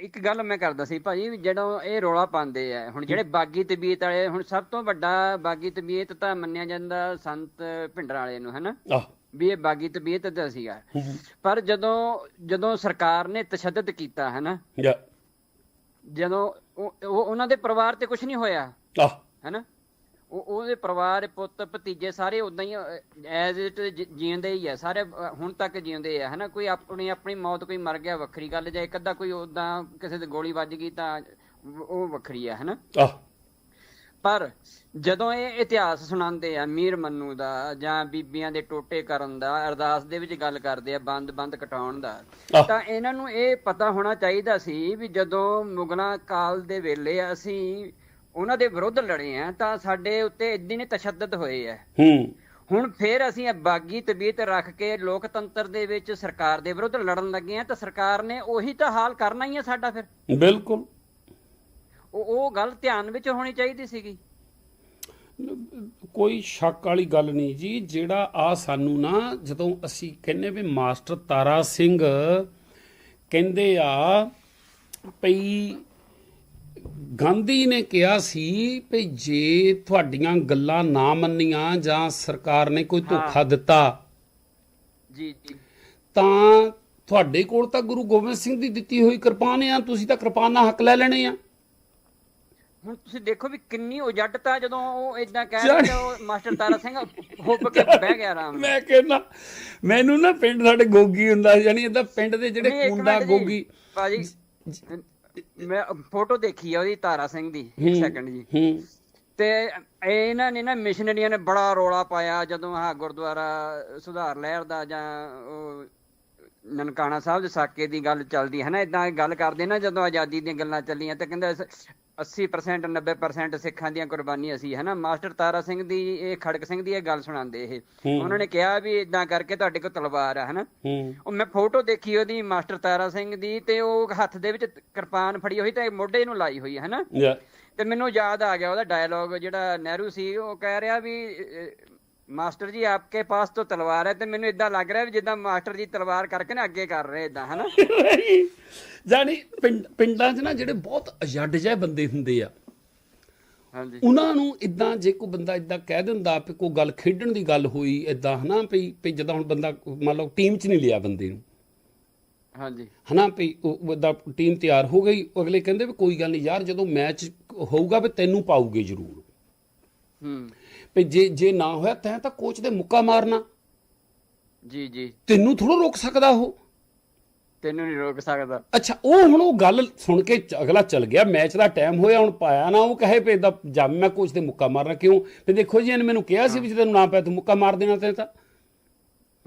ਇੱਕ ਗੱਲ ਮੈਂ ਕਰਦਾ ਸੀ ਭਾਜੀ ਜਦੋਂ ਇਹ ਰੋਲਾ ਪਾਉਂਦੇ ਆ ਹੁਣ ਜਿਹੜੇ ਬਾਗੀ ਤਬੀਅਤ ਵਾਲੇ ਹੁਣ ਸਭ ਤੋਂ ਵੱਡਾ ਬਾਗੀ ਤਬੀਅਤ ਤਾਂ ਮੰਨਿਆ ਜਾਂਦਾ ਸੰਤ ਭਿੰਡਰਾਂ ਵਾਲੇ ਨੂੰ ਹੈਨਾ? ਵੀ ਇਹ ਬਾਗੀ ਤਬੀਅਤ ਦਾ ਸੀਗਾ। ਪਰ ਜਦੋਂ ਜਦੋਂ ਸਰਕਾਰ ਨੇ ਤਸ਼ੱਦਦ ਕੀਤਾ ਹੈਨਾ? ਜਦੋਂ ਉਹ ਉਹ- ਉਹਨਾਂ ਦੇ ਪਰਿਵਾਰ ਤੇ ਕੁਝ ਨਹੀਂ ਹੋਇਆ ਹੈਨਾ? ਉਹ ਉਹਦੇ ਪਰਿਵਾਰ ਪੁੱਤ ਭਤੀਜੇ ਸਾਰੇ ਉਦਾਂ ਹੀ ਐਜ਼ ਇਟ ਜੀਉਂਦੇ ਹੀ ਆ। ਸਾਰੇ ਹੁਣ ਤੱਕ ਜਿਉਂਦੇ ਆ ਹੈਨਾ? ਕੋਈ ਆਪਣੀ ਆਪਣੀ ਮੌਤ ਕੋਈ ਮਰ ਗਿਆ ਵੱਖਰੀ ਗੱਲ ਜੇ ਇੱਕ ਅੱਧਾ ਕੋਈ ਉਦਾਂ ਕਿਸੇ ਦੇ ਗੋਲੀ ਵੱਜ ਗਈ ਤਾਂ ਉਹ ਵੱਖਰੀ ਆ ਹੈਨਾ? ਆਹ। ਪਰ ਜਦੋਂ ਇਹ ਇਤਿਹਾਸ ਸੁਣਾਉਂਦੇ ਆ ਮੀਰ ਮੰਨੂ ਦਾ ਜਾਂ ਬੀਬੀਆਂ ਦੇ ਟੋਟੇ ਕਰਨ ਦਾ ਅਰਦਾਸ ਦੇ ਵਿੱਚ ਗੱਲ ਕਰਦੇ ਆ ਬੰਦ ਬੰਦ ਕਟਾਉਣ ਦਾ। ਤਾਂ ਇਹਨਾਂ ਨੂੰ ਇਹ ਪਤਾ ਹੋਣਾ ਚਾਹੀਦਾ ਸੀ ਵੀ ਜਦੋਂ ਮੁਗਲਾਂ ਕਾਲ ਦੇ ਵੇਲੇ ਅਸੀਂ ਉਹਨਾਂ ਦੇ ਵਿਰੁੱਧ ਲੜੇ ਆ ਤਾਂ ਸਾਡੇ ਉੱਤੇ ਇੰਨੇ ਨੇ ਤਸ਼ੱਦਦ ਹੋਏ ਆ। ਹੂੰ। ਹੁਣ ਫੇਰ ਅਸੀਂ ਇਹ ਬਾਗੀ ਤਬੀਅਤ ਰੱਖ ਕੇ ਲੋਕਤੰਤਰ ਦੇ ਵਿੱਚ ਸਰਕਾਰ ਦੇ ਵਿਰੁੱਧ ਲੜਨ ਲੱਗੇ ਆ ਤਾਂ ਸਰਕਾਰ ਨੇ ਉਹੀ ਤਾਂ ਹਾਲ ਕਰਨਾ ਹੀ ਆ ਸਾਡਾ ਫਿਰ। ਬਿਲਕੁਲ। ਉਹ ਉਹ ਗੱਲ ਧਿਆਨ ਵਿੱਚ ਹੋਣੀ ਚਾਹੀਦੀ ਸੀਗੀ। ਕੋਈ ਸ਼ੱਕ ਵਾਲੀ ਗੱਲ ਨਹੀਂ ਜੀ ਜਿਹੜਾ ਆ ਸਾਨੂੰ ਨਾ ਜਦੋਂ ਅਸੀਂ ਕਹਿੰਨੇ ਵੀ ਮਾਸਟਰ ਤਾਰਾ ਸਿੰਘ ਕਹਿੰਦੇ ਆ ਭਈ ਗਾਂਧੀ ਨੇ ਕਿਹਾ ਸੀ ਭਈ ਜੇ ਤੁਹਾਡੀਆਂ ਗੱਲਾਂ ਨਾ ਮੰਨੀਆਂ ਜਾਂ ਸਰਕਾਰ ਨੇ ਕੋਈ ਧੋਖਾ ਦਿੱਤਾ ਜੀ ਜੀ। ਤਾਂ ਤੁਹਾਡੇ ਕੋਲ ਤਾਂ ਗੁਰੂ ਗੋਬਿੰਦ ਸਿੰਘ ਦੀ ਦਿੱਤੀ ਹੋਈ ਕਿਰਪਾਨ ਆ ਤੁਸੀਂ ਤਾਂ ਕਿਰਪਾਨ ਨਾਲ ਹੱਕ ਲੈ ਲੈਣੇ ਆ। ਹੁਣ ਤੁਸੀਂ ਦੇਖੋ ਵੀ ਕਿੰਨੀ ਉਜੜਤਾ ਜਦੋਂ ਉਹ ਇਦਾਂ ਕਹਿ ਰਿਹਾ ਉਹ ਮਾਸਟਰ ਤਾਰਾ ਸਿੰਘ ਹੁੱਬ ਕੇ ਬਹਿ ਗਿਆ ਆਰਾਮ ਨਾਲ। ਮੈਂ ਕਹਿੰਦਾ ਮੈਨੂੰ ਨਾ ਪਿੰਡ ਸਾਡੇ ਗੋਗੀ ਹੁੰਦਾ ਯਾਨੀ ਇਹਦਾ ਪਿੰਡ ਦੇ ਜਿਹੜੇ ਕੁੰਡਾ ਗੋਗੀ ਭਾਜੀ ਮੈਂ ਫੋਟੋ ਦੇਖੀ ਆ ਉਹਦੀ ਤਾਰਾ ਸਿੰਘ ਦੀ। ਇੱਕ ਸੈਕਿੰਡ ਜੀ ਹੂੰ ਤੇ ਇਹਨਾਂ ਨੇ ਨਾ ਮਿਸ਼ਨਰੀਆਂ ਨੇ ਬੜਾ ਰੋਲਾ ਪਾਇਆ ਜਦੋਂ ਆਹ ਗੁਰਦੁਆਰਾ ਸੁਧਾਰ ਲਹਿਰ ਦਾ ਜਾਂ ਉਹ ਨਨਕਾਣਾ ਸਾਹਿਬ ਦੇ ਸਾਕੇ ਦੀ ਗੱਲ ਚੱਲਦੀ ਹੈ ਨਾ ਇਦਾਂ ਗੱਲ ਕਰਦੇ ਨਾ ਜਦੋਂ ਆਜ਼ਾਦੀ ਦੀਆਂ ਗੱਲਾਂ ਚੱਲੀਆਂ ਤੇ ਕਹਿੰਦਾ 80% 90% ਸਿੱਖਾਂ ਦੀਆਂ ਕੁਰਬਾਨੀਆਂ ਸੀ ਹੈ ਨਾ? ਮਾਸਟਰ ਤਾਰਾ ਸਿੰਘ ਦੀ ਇਹ ਖੜਕ ਸਿੰਘ ਦੀ ਇਹ ਗੱਲ ਸੁਣਾਉਂਦੇ ਇਹ। ਉਹਨਾਂ ਨੇ ਕਿਹਾ ਵੀ ਇਦਾਂ ਕਰਕੇ ਤੁਹਾਡੇ ਕੋਲ ਤਲਵਾਰ ਆ ਹੈ ਨਾ? ਉਹ ਮੈਂ ਫੋਟੋ ਦੇਖੀ ਉਹਦੀ ਮਾਸਟਰ ਤਾਰਾ ਸਿੰਘ ਦੀ ਤੇ ਉਹ ਹੱਥ ਦੇ ਵਿੱਚ ਕਿਰਪਾਨ ਫੜੀ ਹੋਈ ਤੇ ਮੋਢੇ ਨੂੰ ਲਾਈ ਹੋਈ ਹੈ ਨਾ? ਤੇ ਮੈਨੂੰ ਯਾਦ ਆ ਗਿਆ ਉਹਦਾ ਡਾਇਲੌਗ ਜਿਹੜਾ ਨਹਿਰੂ ਸੀ ਉਹ ਕਹਿ ਰਿਹਾ ਵੀ ਮਾਸਟਰ ਜੀ ਆਪਕੇ ਪਾਸ ਤੋਂ ਤਲਵਾਰ ਹੈ ਤੇ ਮੈਨੂੰ ਇਦਾਂ ਲੱਗ ਰਿਹਾ ਵੀ ਜਿੱਦਾਂ ਮਾਸਟਰ ਜੀ ਤਲਵਾਰ ਕਰਕੇ ਨਾ ਅੱਗੇ ਕਰ ਰਹੇ ਇਦਾਂ ਹਨਾ? ਜਾਨੀ ਪਿੰਡ 'ਚ ਨਾ ਜਿਹੜੇ ਬਹੁਤ ਅਜੱਡ ਜਿਹੇ ਬੰਦੇ ਹੁੰਦੇ ਆ ਹਾਂਜੀ। ਉਹਨਾਂ ਨੂੰ ਇਦਾਂ ਜੇ ਕੋਈ ਬੰਦਾ ਇਦਾਂ ਕਹਿ ਦਿੰਦਾ ਵੀ ਕੋਈ ਗੱਲ ਖੇਡਣ ਦੀ ਗੱਲ ਹੋਈ ਇਦਾਂ ਹਨਾ ਵੀ ਵੀ ਜਦੋਂ ਹੁਣ ਬੰਦਾ ਮੰਨ ਲਓ ਟੀਮ 'ਚ ਨਹੀਂ ਲਿਆ ਬੰਦੇ ਨੂੰ। ਹਾਂਜੀ। ਹਨਾ ਵੀ ਉਹ ਦਾ ਟੀਮ ਤਿਆਰ ਹੋ ਗਈ ਅਗਲੇ ਕਹਿੰਦੇ ਵੀ ਕੋਈ ਗੱਲ ਨਹੀਂ ਯਾਰ ਜਦੋਂ ਮੈਚ ਹੋਊਗਾ ਵੀ ਤੈਨੂੰ ਪਾਉਗੇ ਜ਼ਰੂਰ। ਹੂੰ। ਵੀ ਜੇ ਜੇ ਨਾ ਹੋਇਆ ਤੈਂ ਤਾਂ ਕੋਚ ਦੇ ਮੁੱਕਾ ਮਾਰਨਾ। ਜੀ ਜੀ। ਤੈਨੂੰ ਥੋੜਾ ਰੋਕ ਸਕਦਾ ਉਹ? ਤੈਨੂੰ ਨਹੀਂ ਰੋਕ ਸਕਦਾ। ਅੱਛਾ ਉਹ ਹੁਣ ਉਹ ਗੱਲ ਸੁਣ ਕੇ ਅਗਲਾ ਚੱਲ ਗਿਆ ਮੈਚ ਦਾ ਟਾਈਮ ਹੋਇਆ ਹੁਣ ਪਾਇਆ ਨਾ ਉਹ ਕਹੇ ਪੇ ਦਾ ਜਦ ਮੈਂ ਕੋਚ ਦੇ ਮੁੱਕਾ ਮਾਰਨਾ ਕਿਉਂ? ਤੇ ਦੇਖੋ ਜੀ ਇਹਨੇ ਮੈਨੂੰ ਕਿਹਾ ਸੀ ਵੀ ਜੇ ਤੈਨੂੰ ਨਾ ਪਿਆ ਤੂੰ ਮੁੱਕਾ ਮਾਰ ਦੇਣਾ ਤੇ ਤਾਂ।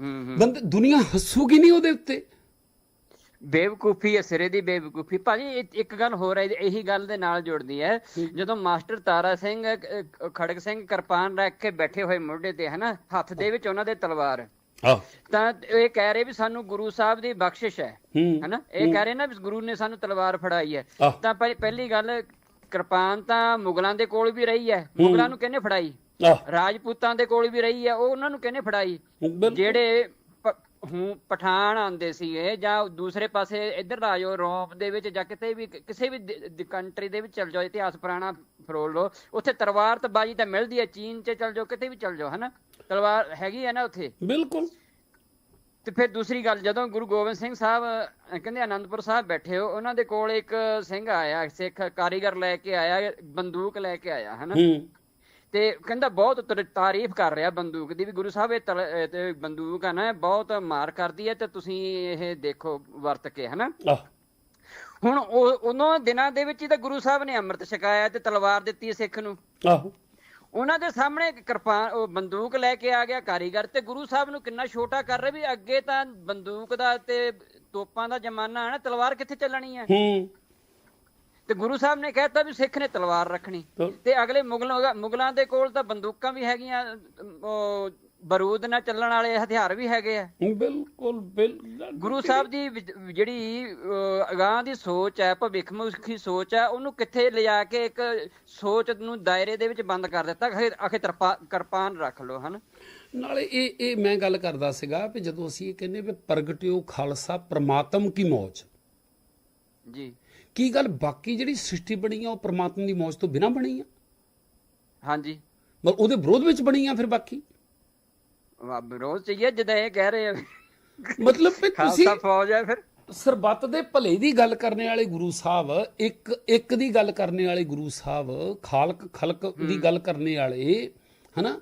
ਹੂੰ ਹੂੰ। ਬੰਦੇ ਦੁਨੀਆ ਹੱਸੂਗੀ ਨਹੀਂ ਉਹਦੇ ਉੱਤੇ। ਬੇਵਕੂਫੀ ਹੈ ਸਿਰੇ ਦੀ ਬੇਵਕੂਫੀ। ਭਾਜੀ ਇੱਕ ਗੱਲ ਹੋਰ ਹੈ ਇਹੀ ਗੱਲ ਦੇ ਨਾਲ ਜੁੜਦੀ ਹੈ। ਜਦੋਂ ਮਾਸਟਰ ਤਾਰਾ ਸਿੰਘ ਖੜਕ ਸਿੰਘ ਕਿਰਪਾਨ ਰੱਖ ਕੇ ਬੈਠੇ ਹੋਏ ਮੋਢੇ ਤੇ ਹਨਾ ਹੱਥ ਦੇ ਵਿੱਚ ਉਹਨਾਂ ਦੇ ਤਲਵਾਰ। ਤਾਂ ਇਹ ਕਹਿ ਰਹੇ ਵੀ ਸਾਨੂੰ ਗੁਰੂ ਸਾਹਿਬ ਦੀ ਬਖਸ਼ਿਸ਼ ਹੈ ਹਨਾ? ਇਹ ਕਹਿ ਰਹੇ ਨਾ ਵੀ ਗੁਰੂ ਨੇ ਸਾਨੂੰ ਤਲਵਾਰ ਫੜਾਈ ਹੈ। ਤਾਂ ਪਹਿ- ਪਹਿਲੀ ਗੱਲ ਕਿਰਪਾਨ ਤਾਂ ਮੁਗਲਾਂ ਦੇ ਕੋਲ ਵੀ ਰਹੀ ਹੈ। ਮੁਗਲਾਂ ਨੂੰ ਕਿਹਨੇ ਫੜਾਈ? ਰਾਜਪੂਤਾਂ ਦੇ ਕੋਲ ਵੀ ਰਹੀ ਹੈ ਉਹ ਉਹਨਾਂ ਨੂੰ ਕਿਹਨੇ ਫੜਾਈ। ਜਿਹੜੇ ਹੂੰ ਪਠਾਨ ਆਂਦੇ ਸੀਗੇ ਜਾਂ ਦੂਸਰੇ ਪਾਸੇ ਇੱਧਰ ਆ ਜਾਓ ਰੋਮ ਦੇ ਵਿੱਚ ਜਾਂ ਕਿਤੇ ਵੀ ਕਿਸੇ ਵੀ ਕੰਟਰੀ ਦੇ ਵਿੱਚ ਚਲ ਜਾਓ ਇਤਿਹਾਸ ਪੁਰਾਣਾ ਫਰੋਲ ਲਓ ਉੱਥੇ ਤਲਵਾਰ ਤੇ ਬਾਜੀ ਤਾਂ ਮਿਲਦੀ ਹੈ ਚੀਨ 'ਚ ਚਲ ਜਾਓ ਕਿਤੇ ਵੀ ਚਲ ਜਾਓ ਹਨਾ? ਤਲਵਾਰ ਹੈਗੀ ਹੈ ਨਾ ਉੱਥੇ? ਬਿਲਕੁਲ। ਤੇ ਫਿਰ ਦੂਸਰੀ ਗੱਲ ਜਦੋਂ ਗੁਰੂ ਗੋਬਿੰਦ ਸਿੰਘ ਸਾਹਿਬ ਕਹਿੰਦੇ ਆਨੰਦਪੁਰ ਸਾਹਿਬ ਬੈਠੇ ਹੋ ਉਹਨਾਂ ਦੇ ਕੋਲ ਇੱਕ ਸਿੰਘ ਆਇਆ ਸਿੱਖ ਕਾਰੀਗਰ ਲੈ ਕੇ ਆਇਆ ਬੰਦੂਕ ਲੈ ਕੇ ਆਇਆ ਹਨਾ? ਹੂੰ। ਤੇ ਕਹਿੰਦਾ ਬਹੁਤ ਤਰ- ਤਾਰੀਫ ਕਰ ਰਿਹਾ ਬੰਦੂਕ ਦੀ ਵੀ ਗੁਰੂ ਸਾਹਿਬ ਇਹ ਤੇ ਬੰਦੂਕ ਆ ਨਾ ਬਹੁਤ ਮਾਰ ਕਰਦੀ ਹੈ ਤੇ ਤੁਸੀਂ ਇਹ ਦੇਖੋ ਵਰਤ ਕੇ ਹਨਾ? ਹੁਣ ਉਹ ਉਹਨਾਂ ਦਿਨਾਂ ਦੇ ਵਿੱਚ ਹੀ ਤਾਂ ਗੁਰੂ ਸਾਹਿਬ ਨੇ ਅੰਮ੍ਰਿਤ ਛਕਾਇਆ ਤੇ ਤਲਵਾਰ ਦਿੱਤੀ ਸਿੱਖ ਨੂੰ। ਆਹੋ। ਉਹਨਾਂ ਦੇ ਸਾਹਮਣੇ ਇੱਕ ਕਿਰਪਾਨ ਉਹ ਬੰਦੂਕ ਲੈ ਕੇ ਆ ਗਿਆ ਕਾਰੀਗਰ ਤੇ ਗੁਰੂ ਸਾਹਿਬ ਨੂੰ ਕਿੰਨਾ ਛੋਟਾ ਕਰ ਰਿਹਾ ਵੀ ਅੱਗੇ ਤਾਂ ਬੰਦੂਕ ਦਾ ਤੇ ਤੋਪਾਂ ਦਾ ਜ਼ਮਾਨਾ ਹੈ ਨਾ ਤਲਵਾਰ ਕਿੱਥੇ ਚੱਲਣੀ ਹੈ? ਹੂੰ। ਤੇ ਗੁਰੂ ਸਾਹਿਬ ਨੇ ਕਹਿਤਾ ਵੀ ਸਿੱਖ ਨੇ ਤਲਵਾਰ ਰੱਖਣੀ। ਤਾਂ- ਅਗਲੇ ਮੁਗਲਾਂ ਮੁਗਲਾਂ ਦੇ ਕੋਲ ਤਾਂ ਬੰਦੂਕਾਂ ਵੀ ਹੈਗੀਆਂ ਬਰੂਦ ਨਾਲ ਚੱਲਣ ਵਾਲੇ ਹਥਿਆਰ ਵੀ ਹੈਗੇ ਆ। ਬਿਲਕੁਲ ਬਿਲਕੁਲ। ਗੁਰੂ ਸਾਹਿਬ ਦੀ ਜਿਹੜੀ ਅਗਾਂਹ ਦੀ ਸੋਚ ਹੈ ਭਵਿੱਖਮੁਖੀ ਸੋਚ ਹੈ ਉਹਨੂੰ ਕਿੱਥੇ ਲਿਜਾ ਕੇ ਇੱਕ ਸੋਚ ਨੂੰ ਦਾਇਰੇ ਦੇ ਵਿੱਚ ਬੰਦ ਕਰ ਦਿੱਤਾ ਆਖੇ ਕਿਰਪਾਨ ਰੱਖ ਲਓ ਹਨ। ਨਾਲੇ ਇਹ ਇਹ ਮੈਂ ਗੱਲ ਕਰਦਾ ਸੀਗਾ ਵੀ ਜਦੋਂ ਅਸੀਂ ਇਹ ਕਹਿੰਦੇ ਵੀ ਪ੍ਰਗਟਿਓ ਖਾਲਸਾ ਪ੍ਰਮਾਤਮ ਕੀ ਮੌਜ। ਜੀ। ਕੀ ਗੱਲ ਬਾਕੀ ਜਿਹੜੀ ਸ੍ਰਿਸ਼ਟੀ ਬਣੀ ਆ ਉਹ ਪ੍ਰਮਾਤਮਾ ਦੀ ਮੌਜ ਤੋਂ ਬਿਨਾਂ ਬਣੀ ਆ? ਹਾਂਜੀ। ਮਤਲਬ ਉਹਦੇ ਵਿਰੋਧ ਵਿੱਚ ਬਣੀ ਆ ਫਿਰ ਬਾਕੀ? ਵਿਰੋਧ ਚਾਹੀਏ ਜਦੋਂ ਇਹ ਕਹਿ ਰਹੇ ਆ। ਮਤਲਬ ਵੀ ਤੁਸੀਂ ਖਾਲਸਾ ਫੌਜ ਹੈ ਫਿਰ। ਸਰਬੱਤ ਦੇ ਭਲੇ ਦੀ ਗੱਲ ਕਰਨ ਵਾਲੇ ਗੁਰੂ ਸਾਹਿਬ ਇੱਕ ਇੱਕ ਦੀ ਗੱਲ ਕਰਨ ਵਾਲੇ ਗੁਰੂ ਸਾਹਿਬ ਖਾਲਕ ਖਲਕ ਦੀ ਗੱਲ ਕਰਨ ਵਾਲੇ ਹਨਾ?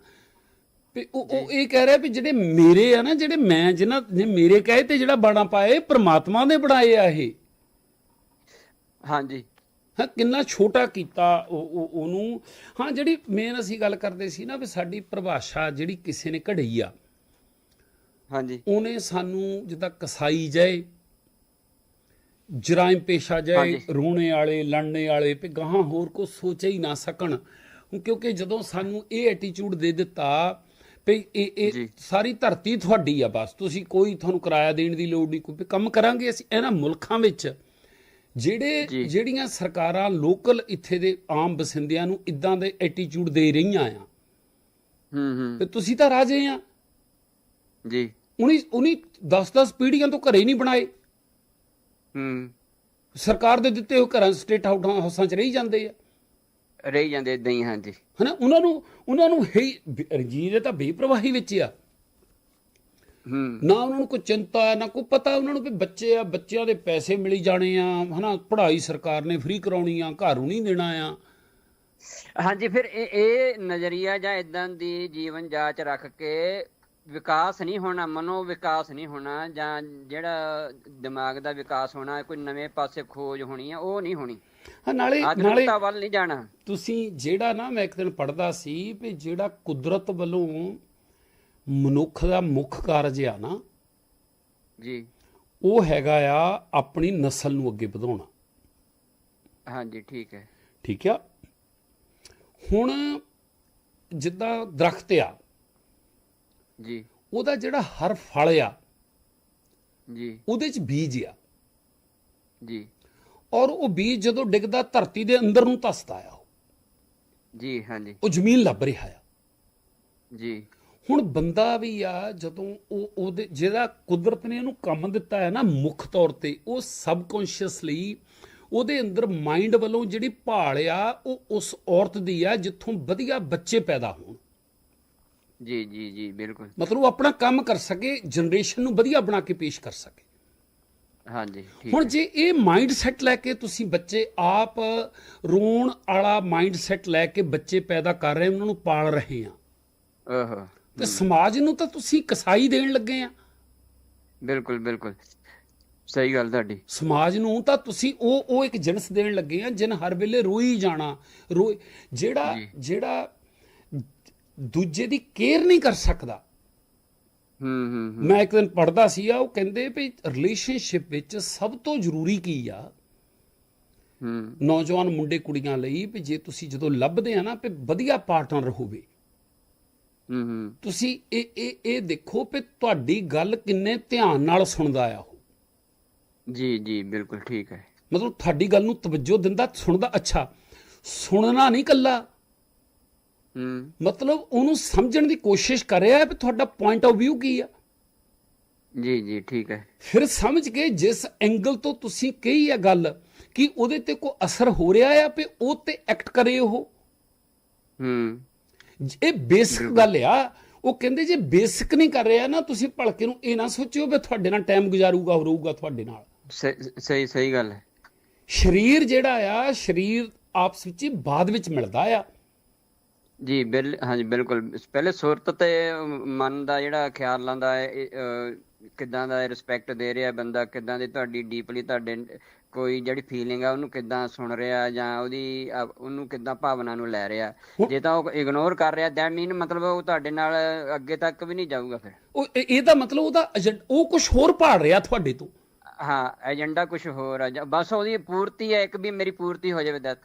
ਵੀ ਉਹ ਉਹ ਇਹ ਕਹਿ ਰਿਹਾ ਵੀ ਜਿਹੜੇ ਮੇਰੇ ਆ ਨਾ ਜਿਹੜੇ ਮੈਂ ਜਿਨ੍ਹਾਂ ਨੇ ਮੇਰੇ ਕਹੇ ਤੇ ਜਿਹੜਾ ਬਾਣਾ ਪਾਏ ਪ੍ਰਮਾਤਮਾ ਨੇ ਬਣਾਏ ਆ ਇਹ। ਹਾਂਜੀ। ਹਾਂ ਕਿੰਨਾ ਛੋਟਾ ਕੀਤਾ ਉਹ ਉਹ- ਉਹਨੂੰ। ਹਾਂ ਜਿਹੜੀ ਮੇਨ ਅਸੀਂ ਗੱਲ ਕਰਦੇ ਸੀ ਨਾ ਵੀ ਸਾਡੀ ਪਰਿਭਾਸ਼ਾ ਜਿਹੜੀ ਕਿਸੇ ਨੇ ਘੜਈ ਆ ਹਾਂਜੀ। ਉਹਨੇ ਸਾਨੂੰ ਜਿੱਦਾਂ ਕਸਾਈ ਜਾਏ ਜਰਾਇਮ ਪੇਸ਼ਾ ਜਾਏ। ਰੋਣੇ ਵਾਲੇ ਲੜਨੇ ਵਾਲੇ ਵੀ ਗਾਹਾਂ ਹੋਰ ਕੋ ਸੋਚ ਹੀ ਨਾ ਸਕਣ। ਕਿਉਂਕਿ ਜਦੋਂ ਸਾਨੂੰ ਇਹ ਐਟੀਟਿਊਡ ਦੇ ਦਿੱਤਾ ਵੀ ਇਹ ਇਹ। ਸਾਰੀ ਧਰਤੀ ਤੁਹਾਡੀ ਆ ਬਸ ਤੁਸੀਂ ਕੋਈ ਤੁਹਾਨੂੰ ਕਿਰਾਇਆ ਦੇਣ ਦੀ ਲੋੜ ਨਹੀਂ ਕੋਈ ਵੀ ਕੰਮ ਕਰਾਂਗੇ ਅਸੀਂ ਇਹਨਾਂ ਮੁਲਕਾਂ ਵਿੱਚ। ਜਿਹੜੇ। ਜਿਹੜੀਆਂ ਸਰਕਾਰਾਂ ਲੋਕਲ ਇੱਥੇ ਦੇ ਆਮ ਬਸਿੰਦਿਆਂ ਨੂੰ ਇਦਾਂ ਦੇ ਐਟੀਟਿਊਡ ਦੇ ਰਹੀਆਂ ਆ ਹੂੰ ਹੂੰ। ਤੇ ਤੁਸੀਂ ਤਾਂ ਰਾਜੇ ਆ। ਜੀ। ਉਨੀ ਉਨੀ 10-10 ਪੀੜ੍ਹੀਆਂ ਤੋਂ ਘਰੇ ਨਹੀਂ ਬਣਾਏ। ਹੂੰ। ਸਰਕਾਰ ਦੇ ਦਿੱਤੇ ਹੋਏ ਘਰਾਂ ਸਟੇਟ ਹਾਊਸਾਂ 'ਚ ਰਹੀ ਜਾਂਦੇ ਆ। ਰਹੀ ਜਾਂਦੇ ਇਦਾਂ ਹੀ ਹਾਂਜੀ। ਹਨਾ ਉਹਨਾਂ ਨੂੰ ਉਹਨਾਂ ਨੂੰ ਹੈ ਇਹ ਤਾਂ ਬੇਪਰਵਾਹੀ ਵਿੱਚ ਆ। ਨਾ ਉਹਨਾਂ ਨੂੰ ਕੋਈ ਚਿੰਤਾ ਹੈ ਨਾ ਕੋਈ ਪਤਾ ਉਹਨਾਂ ਨੂੰ ਵੀ ਬੱਚੇ ਆ ਬੱਚਿਆਂ ਦੇ ਪੈਸੇ ਮਿਲੀ ਜਾਣੇ ਆ ਹਨਾ ਪੜ੍ਹਾਈ ਸਰਕਾਰ ਨੇ ਫ੍ਰੀ ਕਰਾਉਣੀ ਆ ਘਰੋਂ ਨਹੀਂ ਦੇਣਾ ਆ। ਹਾਂਜੀ ਫਿਰ ਇਹ ਇਹ ਨਜ਼ਰੀਆ ਜਾਂ ਇਦਾਂ ਦੀ ਜੀਵਨ ਜਾਂਚ ਰੱਖ ਕੇ ਵਿਕਾਸ ਨਹੀਂ ਹੋਣਾ ਮਨੋ ਵਿਕਾਸ ਨਹੀਂ ਹੋਣਾ ਜਾਂ ਜਿਹੜਾ ਦਿਮਾਗ ਦਾ ਵਿਕਾਸ ਹੋਣਾ ਕੋਈ ਨਵੇਂ ਪਾਸੇ ਖੋਜ ਹੋਣੀ ਆ ਉਹ ਨਹੀਂ ਹੋਣੀ। ਹਾਂ ਨਾਲੇ ਨਾਲੇ ਵੱਲ ਨਹੀਂ ਜਾਣਾ। ਤੁਸੀਂ ਜਿਹੜਾ ਨਾ ਮੈਂ ਇੱਕ ਦਿਨ ਪੜ੍ਹਦਾ ਸੀ ਵੀ ਜਿਹੜਾ ਕੁਦਰਤ ਵੱਲੋਂ ਮਨੁੱਖ ਦਾ ਮੁੱਖ ਕਾਰਜ ਆ ਨਾ ਜੀ। ਉਹ ਹੈਗਾ ਆ ਆਪਣੀ ਨਸਲ ਨੂੰ ਅੱਗੇ ਵਧਾਉਣਾ। ਹਾਂਜੀ ਠੀਕ ਹੈ। ਠੀਕ ਆ? ਹੁਣ ਜਿੱਦਾਂ ਦਰਖਤ ਆ ਜੀ। ਉਹਦਾ ਜਿਹੜਾ ਹਰ ਫਲ ਆ ਜੀ। ਉਹਦੇ ਚ ਬੀਜ ਆ। ਜੀ। ਔਰ ਉਹ ਬੀਜ ਜਦੋਂ ਡਿੱਗਦਾ ਧਰਤੀ ਦੇ ਅੰਦਰ ਨੂੰ ਧੱਸਦਾ ਆ ਉਹ। ਜੀ ਹਾਂਜੀ। ਉਹ ਜ਼ਮੀਨ ਲੱਭ ਰਿਹਾ ਆ। ਜੀ। ਹੁਣ ਬੰਦਾ ਵੀ ਆ ਜਦੋਂ ਉਹ ਉਹਦੇ ਜਿਹੜਾ ਕੁਦਰਤ ਨੇ ਉਹਨੂੰ ਕੰਮ ਦਿੱਤਾ ਹੈ ਨਾ ਮੁੱਖ ਤੌਰ ਤੇ ਉਹ ਸਬਕੌਂਸ਼ੀਅਸਲੀ ਉਹਦੇ ਅੰਦਰ ਮਾਈਂਡ ਵੱਲੋਂ ਜਿਹੜੀ ਭਾਲ ਆ ਉਹ ਉਸ ਔਰਤ ਦੀ ਆ ਜਿੱਥੋਂ ਵਧੀਆ ਬੱਚੇ ਪੈਦਾ ਹੋਣ। ਜੀ ਜੀ ਜੀ ਬਿਲਕੁਲ। ਮਤਲਬ ਉਹ ਆਪਣਾ ਕੰਮ ਕਰ ਸਕੇ ਜਨਰੇਸ਼ਨ ਨੂੰ ਵਧੀਆ ਬਣਾ ਕੇ ਪੇਸ਼ ਕਰ ਸਕੇ। ਹਾਂਜੀ ਠੀਕ ਹੁਣ ਜੇ ਇਹ ਮਾਈਂਡ ਸੈਟ ਲੈ ਕੇ ਤੁਸੀਂ ਬੱਚੇ ਆਪ ਰੋਣ ਵਾਲਾ ਮਾਈਂਡ ਸੈਟ ਲੈ ਕੇ ਬੱਚੇ ਪੈਦਾ ਕਰ ਰਹੇ ਉਹਨਾਂ ਨੂੰ ਪਾਲ ਰਹੇ ਆ। ਓਹੋ। ਤੇ ਸਮਾਜ ਨੂੰ ਤਾਂ ਤੁਸੀਂ ਕਸਾਈ ਦੇਣ ਲੱਗੇ ਆ। ਬਿਲਕੁਲ ਬਿਲਕੁਲ। ਸਹੀ ਗੱਲ ਤੁਹਾਡੀ। ਸਮਾਜ ਨੂੰ ਤਾਂ ਤੁਸੀਂ ਉਹ ਉਹ ਇੱਕ ਜਿਨਸ ਦੇਣ ਲੱਗੇ ਆ ਜਿਨ ਹਰ ਵੇਲੇ ਰੋਈ ਜਾਣਾ ਰੋਈ ਜਿਹੜਾ। ਜਿਹੜਾ ਦੂਜੇ ਦੀ ਕੇਅਰ ਨਹੀਂ ਕਰ ਸਕਦਾ। ਹੂੰ ਹੂੰ ਮੈਂ ਇੱਕ ਦਿਨ ਪੜਦਾ ਸੀ ਆ ਉਹ ਕਹਿੰਦੇ ਵੀ ਰਿਲੇਸ਼ਨਸ਼ਿਪ ਵਿੱਚ ਸਭ ਤੋਂ ਜ਼ਰੂਰੀ ਕੀ ਆ? ਹੂੰ। ਨੌਜਵਾਨ ਮੁੰਡੇ ਕੁੜੀਆਂ ਲਈ ਵੀ ਜੇ ਤੁਸੀਂ ਜਦੋਂ ਲੱਭਦੇ ਆ ਨਾ ਵੀ ਵਧੀਆ ਪਾਰਟਨਰ ਹੋਵੇ ਤੁਸੀਂ ਇਹ ਇਹ ਇਹ ਦੇਖੋ ਵੀ ਤੁਹਾਡੀ ਗੱਲ ਕਿੰਨੇ ਧਿਆਨ ਨਾਲ ਸੁਣਦਾ ਆ ਉਹ। ਜੀ ਜੀ ਬਿਲਕੁਲ ਠੀਕ ਹੈ। ਮਤਲਬ ਤੁਹਾਡੀ ਗੱਲ ਨੂੰ ਤਵੱਜੋ ਦਿੰਦਾ ਸੁਣਦਾ ਅੱਛਾ ਸੁਣਨਾ ਨਹੀਂ ਕੱਲਾ ਹੂੰ। ਮਤਲਬ ਉਹਨੂੰ ਸਮਝਣ ਦੀ ਕੋਸ਼ਿਸ਼ ਕਰ ਰਿਹਾ ਹੈ ਵੀ ਤੁਹਾਡਾ ਪੁਆਇੰਟ ਆਫ View ਕੀ ਆ। ਜੀ ਜੀ ਠੀਕ ਹੈ। ਫਿਰ ਸਮਝ ਕੇ ਜਿਸ ਐਂਗਲ ਤੋਂ ਤੁਸੀਂ ਕਹੀ ਆ ਗੱਲ ਕਿ ਉਹਦੇ ਤੇ ਕੋਈ ਅਸਰ ਹੋ ਰਿਹਾ ਆ ਵੀ ਉਹ ਤੇ ਐਕਟ ਕਰੇ ਉਹ। ਹੂੰ। ਇਹ ਬੇਸਿਕ ਗੱਲ ਆ ਉਹ ਕਹਿੰਦੇ ਜੇ ਬੇਸਿਕ ਨਹੀਂ ਕਰ ਰਿਹਾ ਨਾ ਤੁਸੀਂ ਭਲਕੇ ਨੂੰ ਇਹ ਨਾ ਸੋਚਿਓ ਵੀ ਤੁਹਾਡੇ ਨਾਲ ਟਾਈਮ ਗੁਜ਼ਾਰੂਗਾ ਰਹੂਗਾ ਤੁਹਾਡੇ ਨਾਲ। ਸਹੀ ਸਹੀ ਗੱਲ ਹੈ। ਸਰੀਰ ਜਿਹੜਾ ਆ ਸਰੀਰ ਆਪਸ ਵਿੱਚ ਬਾਅਦ ਵਿੱਚ ਮਿਲਦਾ ਆ। ਜੀ ਬਿਲ ਹਾਂਜੀ ਬਿਲਕੁਲ। ਪਹਿਲੇ ਸੁਰਤ ਤੇ ਮਨ ਦਾ ਜਿਹੜਾ ਖਿਆਲ ਲਾਂਦਾ ਹੈ ਕਿੱਦਾਂ ਦਾ ਰਿਸਪੈਕਟ ਦੇ ਰਿਹਾ ਬੰਦਾ ਕਿੱਦਾਂ ਦੀ ਤੁਹਾਡੀ ਡੀਪਲੀ ਤੁਹਾਡੇ ਕੋਈ ਜਿਹੜੀ ਫੀਲਿੰਗ ਆ ਉਹਨੂੰ ਕਿੱਦਾਂ ਸੁਣ ਰਿਹਾ ਜਾਂ ਉਹਦੀ ਉਹਨੂੰ ਕਿੱਦਾਂ ਭਾਵਨਾ ਨੂੰ ਲੈ ਰਿਹਾ। ਜੇ ਤਾਂ ਉਹ ਇਗਨੋਰ ਕਰ ਰਿਹਾ ਦੈਟ ਮੀਨ ਮਤਲਬ ਉਹ ਤੁਹਾਡੇ ਨਾਲ ਅੱਗੇ ਤੱਕ ਵੀ ਨਹੀਂ ਜਾਊਗਾ ਫਿਰ। ਉਹ ਇਹ- ਇਹਦਾ ਮਤਲਬ ਉਹਦਾ ਉਹ ਕੁਝ ਹੋਰ ਭਾੜ ਰਿਹਾ ਤੁਹਾਡੇ ਤੋਂ। ਹਾਂ ਏਜੰਡਾ ਕੁਝ ਹੋਰ ਆ ਬਸ ਉਹਦੀ ਪੂਰਤੀ ਹੈ ਇੱਕ ਵੀ ਮੇਰੀ ਪੂਰਤੀ ਹੋ ਜਾਵੇ ਦੈਟ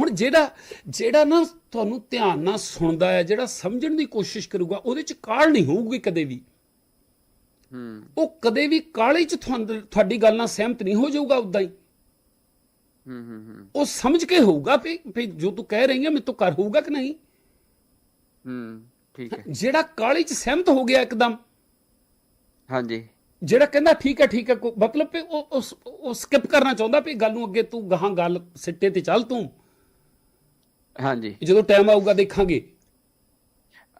ਹੁਣ ਜਿਹੜਾ ਜਿਹੜਾ ਨਾ ਤੁਹਾਨੂੰ ਧਿਆਨ ਨਾਲ ਸੁਣਦਾ ਹੈ ਜਿਹੜਾ ਸਮਝਣ ਦੀ ਕੋਸ਼ਿਸ਼ ਕਰੂਗਾ ਉਹਦੇ ਚ ਕਾਲ ਨਹੀਂ ਹੋਊਗੀ ਕਦੇ ਵੀ। ਉਹ ਕਦੇ ਵੀ ਕਾਲੇ ਚ ਤੁਹਾਨੂੰ- ਤੁਹਾਡੀ ਗੱਲ ਨਾਲ ਸਹਿਮਤ ਨਹੀਂ ਹੋ ਜਾਊਗਾ ਉਦਾਂ ਹੀ। ਹੂੰ ਹੂੰ ਹੂੰ। ਉਹ ਸਮਝ ਕੇ ਹੋਊਗਾ ਵੀ ਵੀ ਜੋ ਤੂੰ ਕਹਿ ਰਹੀ ਹੈ ਮੇਰੇ ਤੋਂ ਕਰ ਹੋਊਗਾ ਕਿ ਨਹੀਂ? ਹੂੰ ਠੀਕ ਹੈ। ਜਿਹੜਾ ਕਾਲੇ ਚ ਸਹਿਮਤ ਹੋ ਗਿਆ ਇੱਕਦਮ। ਹਾਂਜੀ। ਜਿਹੜਾ ਕਹਿੰਦਾ ਠੀਕ ਹੈ ਠੀਕ ਹੈ ਮਤਲਬ ਵੀ ਉਹ ਉਹ ਸਕਿਪ ਕਰਨਾ ਚਾਹੁੰਦਾ ਵੀ ਗੱਲ ਨੂੰ ਅੱਗੇ ਤੂੰ ਗਾਹਾਂ ਗੱਲ ਸਿੱਟੇ ਤੇ ਚੱਲ ਤੂੰ। ਹਾਂਜੀ। ਜਦੋਂ ਟਾਈਮ ਆਊਗਾ ਦੇਖਾਂਗੇ।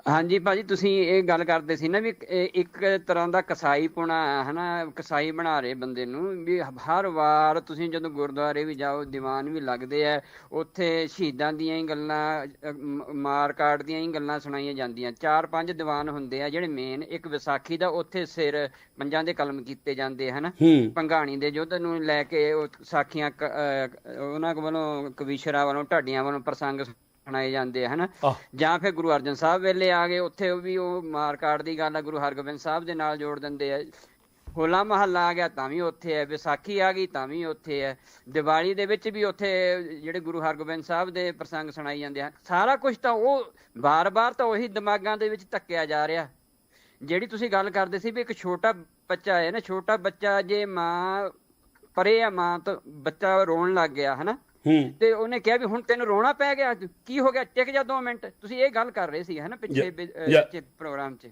ਹਾਂਜੀ ਭਾਜੀ ਤੁਸੀਂ ਇਹ ਗੱਲ ਕਰਦੇ ਸੀ ਨਾ ਵੀ ਇੱਕ ਤਰ੍ਹਾਂ ਦਾ ਕਸਾਈ ਪੁਣਾ ਹਨਾ ਕਸਾਈ ਬਣਾ ਰਹੇ ਬੰਦੇ ਨੂੰ ਵੀ ਹਰ ਵਾਰ ਤੁਸੀਂ ਜਦੋਂ ਗੁਰਦੁਆਰੇ ਵੀ ਜਾਓ ਦੀਵਾਨ ਵੀ ਲੱਗਦੇ ਆ ਉੱਥੇ ਸ਼ਹੀਦਾਂ ਦੀਆਂ ਹੀ ਗੱਲਾਂ ਮਾਰ ਕਾਟ ਦੀਆਂ ਹੀ ਗੱਲਾਂ ਸੁਣਾਈਆਂ ਜਾਂਦੀਆਂ। ਚਾਰ ਪੰਜ ਦੀਵਾਨ ਹੁੰਦੇ ਆ ਜਿਹੜੇ ਮੇਨ ਇੱਕ ਵਿਸਾਖੀ ਦਾ ਉੱਥੇ ਸਿਰ ਪੰਜਾਂ ਦੇ ਕਲਮ ਕੀਤੇ ਜਾਂਦੇ ਹਨਾ। ਹੂੰ। ਭੰਗਾਣੀ ਦੇ ਯੁੱਧ ਨੂੰ ਲੈ ਕੇ ਉਹ ਸਾਖੀਆਂ ਉਹਨਾਂ ਵੱਲੋਂ ਕਵੀਸ਼ਰਾਂ ਵੱਲੋਂ ਢਾਡੀਆਂ ਵੱਲੋਂ ਪ੍ਰਸੰਗ ਸੁਣਾਏ ਜਾਂਦੇ ਹਨਾ? ਜਾਂ ਫਿਰ ਗੁਰੂ ਅਰਜਨ ਸਾਹਿਬ ਵੇਲੇ ਆ ਗਏ ਉੱਥੇ ਵੀ ਉਹ ਮਾਰ ਕਾਟ ਦੀ ਗੱਲ ਆ ਗੁਰੂ ਹਰਗੋਬਿੰਦ ਸਾਹਿਬ ਦੇ ਨਾਲ ਜੋੜ ਦਿੰਦੇ ਆ। ਹੋਲਾ ਮਹੱਲਾ ਆ ਗਿਆ ਤਾਂ ਵੀ ਉੱਥੇ ਹੈ ਵਿਸਾਖੀ ਆ ਗਈ ਤਾਂ ਵੀ ਉੱਥੇ ਹੈ ਦੀਵਾਲੀ ਦੇ ਵਿੱਚ ਵੀ ਉੱਥੇ ਜਿਹੜੇ ਗੁਰੂ ਹਰਗੋਬਿੰਦ ਸਾਹਿਬ ਦੇ ਪ੍ਰਸੰਗ ਸੁਣਾਈ ਜਾਂਦੇ ਆ। ਸਾਰਾ ਕੁਝ ਤਾਂ ਉਹ ਬਾਰ-ਬਾਰ ਤਾਂ ਉਹੀ ਦਿਮਾਗਾਂ ਦੇ ਵਿੱਚ ਧੱਕਿਆ ਜਾ ਰਿਹਾ। ਜਿਹੜੀ ਤੁਸੀਂ ਗੱਲ ਕਰਦੇ ਸੀ ਵੀ ਇੱਕ ਛੋਟਾ ਬੱਚਾ ਹੈ ਨਾ ਛੋਟਾ ਬੱਚਾ ਜੇ ਮਾਂ ਪਰੇ ਆ ਮਾਂ ਤਾਂ ਬੱਚਾ ਰੋਣ ਲੱਗ ਗਿਆ ਹਨਾ? ਤੇ ਉਹਨੇ ਕਿਹਾ ਵੀ ਹੁਣ ਤੈਨੂੰ ਰੋਣਾ ਪੈ ਗਿਆ ਕੀ ਹੋ ਗਿਆ? ਟਿਕ ਜਾ 2 ਮਿੰਟ। ਤੁਸੀਂ ਇਹ ਗੱਲ ਕਰ ਰਹੇ ਸੀ ਪਿੱਛੇ ਅਹ, yeah. ਚ ਪ੍ਰੋਗਰਾਮ 'ਚ।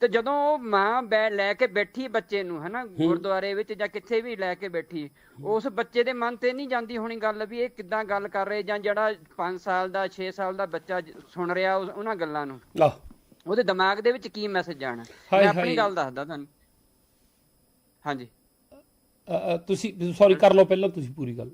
ਤੇ ਜਦੋਂ ਉਹ ਮਾਂ ਬੈ ਲੈ ਕੇ ਬੈਠੀ ਬੱਚੇ ਨੂੰ ਹਨਾ ਗੁਰਦੁਆਰੇ ਵਿੱਚ ਜਾਂ ਕਿੱਥੇ ਵੀ ਲੈ ਕੇ ਬੈਠੀ ਉਸ ਬੱਚੇ ਦੇ ਮਨ ਤੇ ਨਹੀਂ ਜਾਂਦੀ ਹੋਣੀ ਗੱਲ ਵੀ ਇਹ ਕਿੱਦਾਂ ਗੱਲ ਕਰ ਰਹੇ ਜਾਂ ਜਿਹੜਾ 5 ਸਾਲ ਦਾ 6 ਸਾਲ ਦਾ ਬੱਚਾ ਸੁਣ ਰਿਹਾ ਉਹਨਾਂ ਗੱਲਾਂ ਨੂੰ। ਉਹਦੇ ਦਿਮਾਗ ਦੇ ਵਿੱਚ ਕੀ ਮੈਸੇਜ ਜਾਣਾ ਮੈਂ ਆਪਣੀ। ਗੱਲ ਦੱਸਦਾ ਤੁਹਾਨੂੰ। ਹਾਂਜੀ। ਤੁਸੀਂ ਸੌਰੀ ਕਰ ਲਓ ਪਹਿਲਾਂ ਤੁਸੀਂ ਪੂਰੀ ਗੱਲ।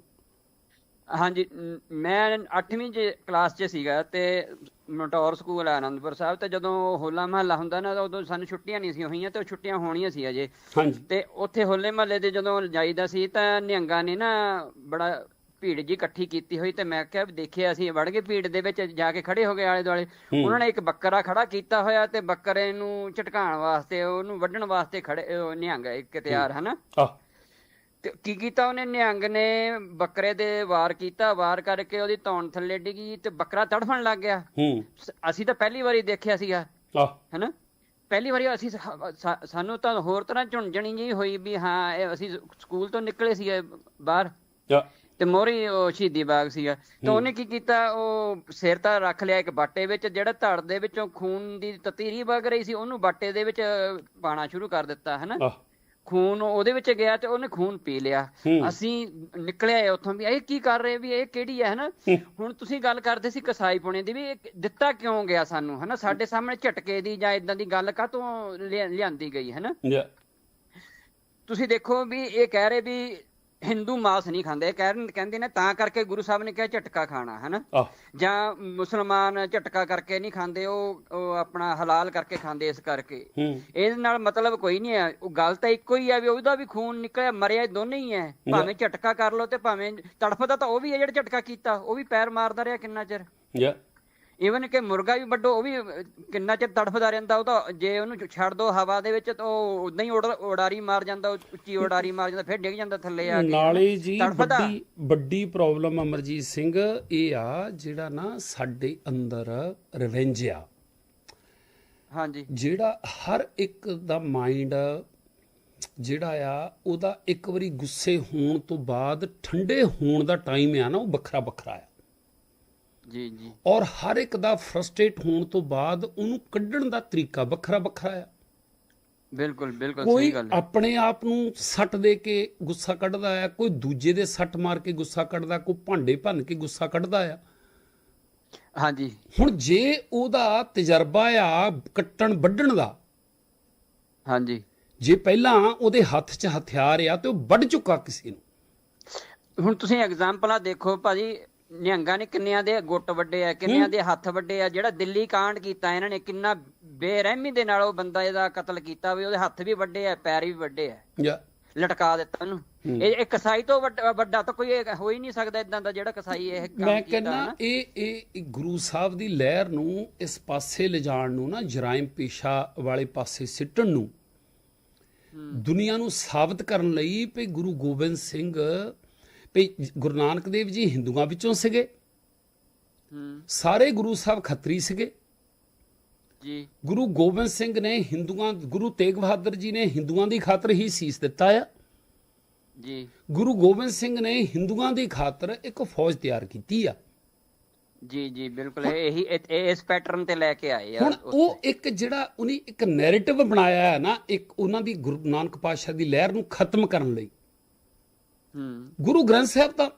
ਹਾਂਜੀ ਮ, ਮੈਂ 8ਵੀਂ ਚ ਕਲਾਸ 'ਚ ਸੀਗਾ ਤੇ ਮਟੌਰ ਸਕੂਲ ਆ ਆਨੰਦਪੁਰ ਸਾਹਿਬ ਤੇ ਜਦੋਂ ਹੋਲਾ ਮਹੱਲਾ ਹੁੰਦਾ ਨਾ ਉਦੋਂ ਸਾਨੂੰ ਛੁੱਟੀਆਂ ਨਹੀਂ ਸੀ ਹੋਈਆਂ ਤੇ ਉਹ ਛੁੱਟੀਆਂ ਹੋਣੀਆਂ ਸੀ ਅਜੇ। ਹਾਂਜੀ। ਤੇ ਉੱਥੇ ਹੋਲੇ ਮਹੱਲੇ ਦੇ ਜਦੋਂ ਜਾਈਦਾ ਸੀ ਤਾਂ ਨਿਹੰਗਾਂ ਨੇ ਨਾ ਬੜਾ ਭੀੜ ਜੀ ਇਕੱਠੀ ਕੀਤੀ ਹੋਈ ਤੇ ਮੈਂ ਕਿਹਾ ਦੇਖਿਆ ਅਸੀਂ ਵੜ ਗਏ ਭੀੜ ਦੇ ਵਿੱਚ ਜਾ ਕੇ ਖੜੇ ਹੋ ਗਏ ਆਲੇ ਦੁਆਲੇ ਉਹਨਾਂ ਨੇ ਇੱਕ ਬੱਕਰਾ ਖੜਾ ਕੀਤਾ ਹੋਇਆ ਤੇ ਬੱਕਰੇ ਨੂੰ ਝਟਕਾਉਣ ਵਾਸਤੇ ਉਹਨੂੰ ਵੱਢਣ ਵਾਸਤੇ ਖੜੇ ਨਿਹੰਗ ਇੱਕ ਤਿਆਰ ਹਨਾ? ਕੀ ਕੀਤਾ ਉਹਨੇ? ਨਿਹੰਗ ਨੇ ਬੱਕਰੇ ਦੇ ਵਾਰ ਕੀਤਾ ਵਾਰ ਕਰਕੇ ਉਹਦੀ ਧੌਣ ਥੱਲੇ ਡਿੱਗੀ ਤੇ ਬੱਕਰਾ ਤੜਫਣ ਲੱਗ ਗਿਆ। ਹੂੰ। ਅਸੀਂ ਤਾਂ ਪਹਿਲੀ ਵਾਰੀ ਦੇਖਿਆ ਸੀਗਾ। ਹੈਨਾ? ਪਹਿਲੀ ਵਾਰੀ ਅਸੀਂ ਸਾਨੂੰ ਤਾਂ ਹੋਰ ਤਰ੍ਹਾਂ ਝੁੰਝਣੀ ਜੀ ਹੋਈ ਵੀ ਹਾਂ ਇਹ ਅਸੀਂ ਸਕੂਲ ਤੋਂ ਨਿਕਲੇ ਸੀ ਬਾਹਰ। ਤੇ ਮੋਰੀ ਉਹ ਸ਼ਹੀਦੀ ਬਾਗ ਸੀਗਾ। ਤਾਂ ਉਹਨੇ ਕੀ ਕੀਤਾ? ਉਹ ਸਿਰ ਤਾਂ ਰੱਖ ਲਿਆ ਇੱਕ ਬਾਟੇ ਵਿੱਚ ਜਿਹੜਾ ਧੜ ਦੇ ਵਿੱਚੋਂ ਖੂਨ ਦੀ ਤਤੀਰੀ ਵਗ ਰਹੀ ਸੀ ਉਹਨੂੰ ਬਾਟੇ ਦੇ ਵਿੱਚ ਪਾਣਾ ਸ਼ੁਰੂ ਕਰ ਦਿੱਤਾ ਹੈਨਾ? ਖੂਨ ਉਹਦੇ ਵਿੱਚ ਗਿਆ ਤੇ ਉਹਨੇ ਖੂਨ ਪੀ ਲਿਆ। ਅਸੀਂ ਨਿਕਲਿਆ ਉੱਥੋਂ ਵੀ ਇਹ ਕੀ ਕਰ ਰਹੇ ਵੀ ਇਹ ਕਿਹੜੀ ਹੈ ਹਨਾ। ਹੁਣ ਤੁਸੀਂ ਗੱਲ ਕਰਦੇ ਸੀ ਕਸਾਈ ਪੁਣੇ ਦੀ ਵੀ ਇਹ ਦਿੱਤਾ ਕਿਉਂ ਗਿਆ ਸਾਨੂੰ ਹਨਾ? ਸਾਡੇ ਸਾਹਮਣੇ ਝਟਕੇ ਦੀ ਜਾਂ ਇਦਾਂ ਦੀ ਗੱਲ ਕਾਹਤੋਂ ਲਿਆ- ਲਿਆਂਦੀ ਗਈ ਹਨਾ? ਤੁਸੀਂ ਦੇਖੋ ਵੀ ਇਹ ਕਹਿ ਰਹੇ ਵੀ ਹਿੰਦੂ ਮਾਸ ਨਹੀਂ ਖਾਂਦੇ। ਕਹਿੰਦੇ ਨੇ ਤਾਂ ਕਰਕੇ ਗੁਰੂ ਸਾਹਿਬ ਨੇ ਕਿਹਾ ਝਟਕਾ ਖਾਣਾ ਹਨਾ? ਜਾਂ ਮੁਸਲਮਾਨ ਝਟਕਾ ਕਰਕੇ ਨਹੀਂ ਖਾਂਦੇ ਉਹ ਆਪਣਾ ਹਲਾਲ ਕਰਕੇ ਖਾਂਦੇ ਇਸ ਕਰਕੇ। ਇਹਦੇ ਨਾਲ ਮਤਲਬ ਕੋਈ ਨਹੀਂ ਹੈ। ਉਹ ਗੱਲ ਤਾਂ ਇੱਕੋ ਹੀ ਹੈ ਵੀ ਉਹਦਾ ਵੀ ਖੂਨ ਨਿਕਲਿਆ ਮਰਿਆ ਦੋਨੇ ਹੀ ਹੈ। ਭਾਵੇਂ ਝਟਕਾ ਕਰ ਲਓ ਤੇ ਭਾਵੇਂ ਤੜਫਦਾ ਤਾਂ ਉਹ ਵੀ ਹੈ ਜਿਹੜਾ ਝਟਕਾ ਕੀਤਾ। ਉਹ ਵੀ ਪੈਰ ਮਾਰਦਾ ਰਿਹਾ ਕਿੰਨਾ ਚਿਰ। ਜਾ ਈਵਨ ਕਿ ਮੁਰਗਾ ਵੀ ਵੱਡੋ ਉਹ ਵੀ ਕਿੰਨਾ ਚਿਰ ਤੜਫਦਾ ਰਹਿੰਦਾ ਉਹ ਤਾਂ ਜੇ ਉਹਨੂੰ ਛੱਡ ਦੋ ਹਵਾ ਦੇ ਵਿੱਚ ਤਾਂ ਉਹ ਉਦਾਂ ਹੀ ਉਡ- ਉਡਾਰੀ ਮਾਰ ਜਾਂਦਾ ਉੱਚੀ ਉਡਾਰੀ ਮਾਰ ਜਾਂਦਾ ਫਿਰ ਡਿੱਗ ਜਾਂਦਾ ਥੱਲੇ ਆ ਕੇ। ਨਾਲੇ ਜੀ। ਵੱਡੀ ਵੱਡੀ ਪ੍ਰੋਬਲਮ ਅਮਰਜੀਤ ਸਿੰਘ ਇਹ ਆ ਜਿਹੜਾ ਨਾ ਸਾਡੇ ਅੰਦਰ ਰਿਵੈਂਜ ਆ। ਹਾਂਜੀ। ਜਿਹੜਾ ਹਰ ਇੱਕ ਦਾ ਮਾਈਂਡ ਜਿਹੜਾ ਆ ਉਹਦਾ ਇੱਕ ਵਾਰੀ ਗੁੱਸੇ ਹੋਣ ਤੋਂ ਬਾਅਦ ਠੰਡੇ ਹੋਣ ਦਾ ਟਾਈਮ ਆ ਨਾ ਉਹ ਵੱਖਰਾ ਵੱਖਰਾ ਆ। ਜੀ ਜੀ। ਔਰ ਹਰ ਇੱਕ ਦਾ ਫਰਸਟ੍ਰੇਟ ਹੋਣ ਤੋਂ ਬਾਅਦ ਉਹਨੂੰ ਕੱਢਣ ਦਾ ਤਰੀਕਾ ਵੱਖਰਾ ਵੱਖਰਾ ਆ। ਬਿਲਕੁਲ ਬਿਲਕੁਲ ਸਹੀ ਗੱਲ ਹੈ। ਆਪਣੇ ਆਪ ਨੂੰ ਸੱਟ ਦੇ ਕੇ ਗੁੱਸਾ ਕੱਢਦਾ ਆ ਕੋਈ ਦੂਜੇ ਦੇ ਸੱਟ ਮਾਰ ਕੇ ਗੁੱਸਾ ਕੱਢਦਾ ਕੋਈ ਭਾਂਡੇ ਭੰਨ ਕੇ ਗੁੱਸਾ ਕੱਢਦਾ ਆ। ਹਾਂਜੀ। ਹੁਣ ਜੇ ਉਹਦਾ ਤਜਰਬਾ ਆ ਕੱਟਣ ਵੱਢਣ ਦਾ ਹਾਂਜੀ। ਜੇ ਪਹਿਲਾਂ ਉਹਦੇ ਹੱਥ 'ਚ ਹਥਿਆਰ ਆ ਤੇ ਉਹ ਵੱਢ ਚੁੱਕਾ ਕਿਸੇ ਨੂੰ। ਹੁਣ ਤੁਸੀਂ ਐਗਜ਼ਾਮਪਲਾਂ ਦੇਖੋ ਭਾਜੀ ਨਿਹੰਗਾਂ ਨੇ ਕਿੰਨਿਆਂ ਦੇ ਗੁੱਟ ਵੱਡੇ ਆ ਕਿੰਨਿਆਂ ਦੇ ਹੱਥ ਵੱਡੇ ਆ ਜਿਹੜਾ ਦਿੱਲੀ ਕਾਂਡ ਕੀਤਾ ਇਹਨਾਂ ਨੇ ਕਿੰਨਾ ਬੇਰਹਿਮੀ ਦੇ ਨਾਲ ਉਹ ਬੰਦਾ ਇਹਦਾ ਕਤਲ ਕੀਤਾ ਵੀ ਉਹਦੇ ਹੱਥ ਵੀ ਵੱਡੇ ਆ ਪੈਰ ਵੀ ਵੱਡੇ ਆ। ਲਟਕਾ ਦਿੱਤਾ ਉਹਨੂੰ। ਇਹ ਕਸਾਈ ਤੋਂ ਵੱਡਾ ਤਾਂ ਕੋਈ ਹੋ ਹੀ ਨਹੀਂ ਸਕਦਾ ਇਦਾਂ ਦਾ ਜਿਹੜਾ ਕਸਾਈ ਇਹ ਕੰਮ ਮੈਂ ਕਹਿੰਦਾ ਇਹ ਇਹ ਗੁਰੂ ਸਾਹਿਬ ਦੀ ਲਹਿਰ ਨੂੰ ਇਸ ਪਾਸੇ ਲਿਜਾਣ ਨੂੰ ਨਾ ਜਰਾਇਮ ਪੇਸ਼ਾ ਵਾਲੇ ਪਾਸੇ ਸਿੱਟਣ ਨੂੰ ਦੁਨੀਆ ਨੂੰ ਸਾਬਤ ਕਰਨ ਲਈ ਵੀ ਗੁਰੂ ਗੋਬਿੰਦ ਸਿੰਘ ਵੀ ਗੁਰੂ ਨਾਨਕ ਦੇਵ ਜੀ ਹਿੰਦੂਆਂ ਵਿੱਚੋਂ ਸੀਗੇ। ਹੂੰ। ਸਾਰੇ ਗੁਰੂ ਸਾਹਿਬ ਖੱਤਰੀ ਸੀਗੇ। ਜੀ। ਗੁਰੂ ਗੋਬਿੰਦ ਸਿੰਘ ਨੇ ਹਿੰਦੂਆਂ ਗੁਰੂ ਤੇਗ ਬਹਾਦਰ ਜੀ ਨੇ ਹਿੰਦੂਆਂ ਦੀ ਖਾਤਰ ਹੀ ਸੀਸ ਦਿੱਤਾ ਆ। ਜੀ। ਗੁਰੂ ਗੋਬਿੰਦ ਸਿੰਘ ਨੇ ਹਿੰਦੂਆਂ ਦੀ ਖਾਤਰ ਇੱਕ ਫੌਜ ਤਿਆਰ ਕੀਤੀ ਆ। ਜੀ ਜੀ ਬਿਲਕੁਲ। ਇਹ- ਇਸ ਪੈਟਰਨ ਤੇ ਲੈ ਕੇ ਆਏ ਆ ਹੁਣ ਉਹ ਇੱਕ ਜਿਹੜਾ ਉਹਨੇ ਇੱਕ ਨੈਰੇਟਿਵ ਬਣਾਇਆ ਹੈ ਨਾ ਇੱਕ ਉਹਨਾਂ ਦੀ ਗੁਰੂ ਨਾਨਕ ਪਾਤਸ਼ਾਹ ਦੀ ਲਹਿਰ ਨੂੰ ਖਤਮ ਕਰਨ ਲਈ। ਗੁਰੂ ਗ੍ਰੰਥ ਸਾਹਿਬ ਤਾਂ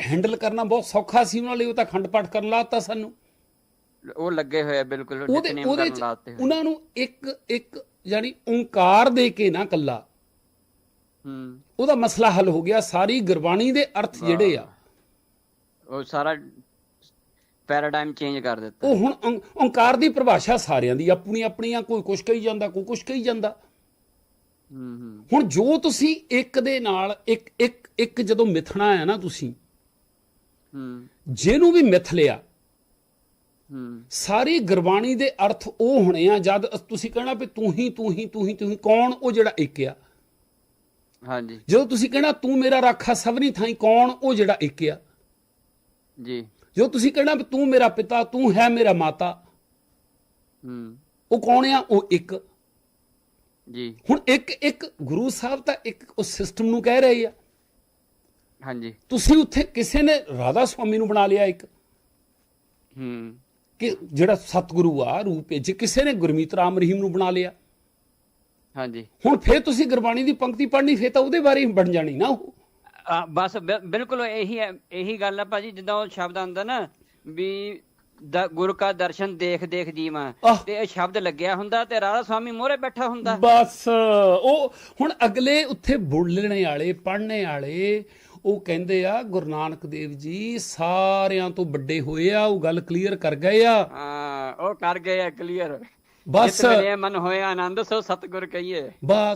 ਹੈਂਡਲ ਕਰਨਾ ਬਹੁਤ ਸੌਖਾ ਸੀ ਉਹਨਾਂ ਲਈ ਉਹ ਤਾਂ ਖੰਡ ਪਾਠ ਕਰਨ ਲਾਤਾ ਸਾਨੂੰ। ਉਹ ਲੱਗੇ ਹੋਏ ਆ ਬਿਲਕੁਲ ਉਹਦੇ ਨਿਤਨੇਮ ਕਰਨ ਲਾਤੇ ਉਹਨਾਂ ਨੂੰ ਇੱਕ ਇੱਕ ਯਾਨੀ ਓੰਕਾਰ ਦੇ ਕੇ ਨਾ ਕੱਲਾ। ਹੂੰ। ਉਹਦਾ ਮਸਲਾ ਹੱਲ ਹੋ ਗਿਆ ਸਾਰੀ ਗੁਰਬਾਣੀ ਦੇ ਅਰਥ ਜਿਹੜੇ ਆ। ਉਹ ਸਾਰਾ ਪੈਰਾਡਾਈਮ ਚੇਂਜ ਕਰ ਦਿੱਤਾ। ਉਹ ਹੁਣ ਓੰਕਾਰ ਦੀ ਪਰਿਭਾਸ਼ਾ ਸਾਰਿਆਂ ਦੀ ਆਪਣੀ ਆਪਣੀਆਂ ਕੋਈ ਕੁਛ ਕਹੀ ਜਾਂਦਾ ਕੋਈ ਕੁਛ ਕਹੀ ਜਾਂਦਾ। ਹੁਣ ਜੋ ਤੁਸੀਂ ਇੱਕ ਦੇ ਨਾਲ ਇੱਕ ਇੱਕ ਇੱਕ ਜਦੋਂ ਮਿਥਣਾ ਹੈ ਨਾ ਤੁਸੀਂ ਹੂੰ। ਜਿਹਨੂੰ ਵੀ ਮਿਥ ਲਿਆ ਹੂੰ। ਸਾਰੀ ਗੁਰਬਾਣੀ ਦੇ ਅਰਥ ਉਹ ਹੋਣੇ ਆ ਜਦ ਤੁਸੀਂ ਕਹਿਣਾ ਵੀ ਤੂੰ ਹੀ ਤੂੰ ਹੀ ਤੂੰ ਹੀ ਤੂੰ ਹੀ ਕੌਣ ਉਹ ਜਿਹੜਾ ਇੱਕ ਆ? ਹਾਂਜੀ। ਜਦੋਂ ਤੁਸੀਂ ਕਹਿਣਾ ਤੂੰ ਮੇਰਾ ਰਾਖਾ ਸਭਨੀ ਥਾਈ ਕੌਣ ਉਹ ਜਿਹੜਾ ਇੱਕ ਆ? ਜੀ। ਜਦੋਂ ਤੁਸੀਂ ਕਹਿਣਾ ਵੀ ਤੂੰ ਮੇਰਾ ਪਿਤਾ ਤੂੰ ਹੈ ਮੇਰਾ ਮਾਤਾ ਹੂੰ। ਉਹ ਕੌਣ ਆ? ਉਹ ਇੱਕ। ਜੀ। ਹੁਣ ਇੱਕ ਇੱਕ ਗੁਰੂ ਸਾਹਿਬ ਤਾਂ ਇੱਕ ਉਸ ਸਿਸਟਮ ਨੂੰ ਕਹਿ ਰਹੇ ਆ। ਹਾਂਜੀ। ਤੁਸੀਂ ਉੱਥੇ ਕਿਸੇ ਨੇ ਰਾਧਾ ਸੁਆਮੀ ਨੂੰ ਬਣਾ ਲਿਆ ਇੱਕ। ਹੂੰ। ਕਿ ਜਿਹੜਾ ਸਤਿਗੁਰੂ ਆ ਰੂਪ ਵਿੱਚ ਕਿਸੇ ਨੇ ਗੁਰਮੀਤ ਰਾਮ ਰਹੀਮ ਨੂੰ ਬਣਾ ਲਿਆ। ਹਾਂਜੀ। ਹੁਣ ਫੇਰ ਤੁਸੀਂ ਗੁਰਬਾਣੀ ਦੀ ਪੰਕਤੀ ਪੜ੍ਹਨੀ ਫੇਰ ਤਾਂ ਉਹਦੇ ਬਾਰੇ ਹੀ ਬਣ ਜਾਣੀ ਨਾ ਉਹ। ਆ, ਬਸ ਬਿਲਕੁਲ ਇਹੀ ਹੈ ਇਹੀ ਗੱਲ ਹੈ ਭਾਜੀ ਜਿੱਦਾਂ ਉਹ ਸ਼ਬਦ ਆਉਂਦਾ ਨਾ ਵੀ ਦ- ਗੁਰ ਕਾ ਦਰਸ਼ਨ ਦੇਖ ਦੇਖ ਜੀਵਾਂ। ਤੇ ਇਹ ਸ਼ਬਦ ਲੱਗਿਆ ਹੁੰਦਾ ਤੇ ਰਾਧਾ ਸਵਾਮੀ ਮੋਹਰੇ ਬੈਠਾ ਹੁੰਦਾ। ਬਸ ਉਹ ਹੁਣ ਅਗਲੇ ਉੱਥੇ ਬੋਲਣੇ ਵਾਲੇ ਪੜ੍ਹਨੇ ਵਾਲੇ ਉਹ ਕਹਿੰਦੇ ਆ ਗੁਰੂ ਨਾਨਕ ਦੇਵ ਜੀ ਸਾਰਿਆਂ ਤੋਂ ਵੱਡੇ ਹੋਏ ਆ ਉਹ ਗੱਲ ਕਲੀਅਰ ਕਰ ਗਏ ਆ। ਹਾਂ ਉਹ ਕਰ ਗਏ ਆ ਕਲੀਅਰ ਬਸ। ਜਿਤ ਮਨ ਹੋਇਆ ਆਨੰਦ ਸੋ ਸਤਿਗੁਰ ਕਹੀਏ। ਬਸ।